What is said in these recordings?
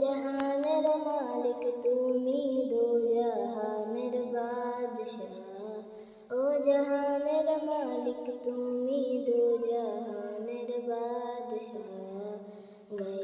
जहान र मालिक, तू दो जहान बादशाह। ओ जहान मालिक, तू दो जहान बादशाह। गए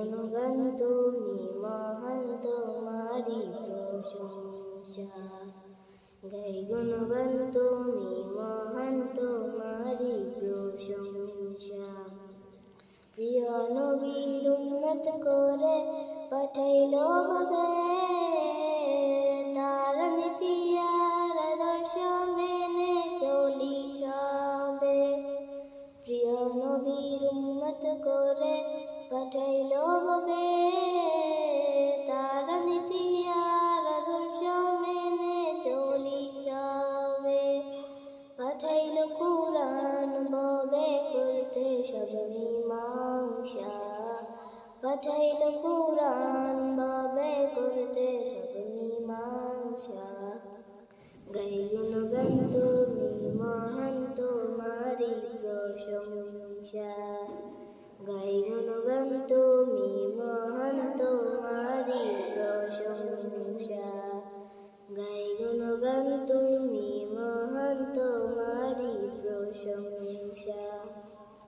গুণগান তুমি তোমারি প্রশংসা। গাই গুণগান তুমি তোমারি প্রশংসা। প্রিয় নবীর উন্নত করে পাঠাইল ভাবে তার নীতি আর আদর্শ মেনে চলি সবে। প্রিয় নবীর উন্নত করে পাঠাইল ভাবে তার নীতি আর আদর্শ মেনে চলি সবে। পাঠাইল কুরআন, ববে করতে সব মীমাংসা। পাঠাইল কুরআন, ববে করতে সব মীমাংসা। গাই গুণগান গুণগান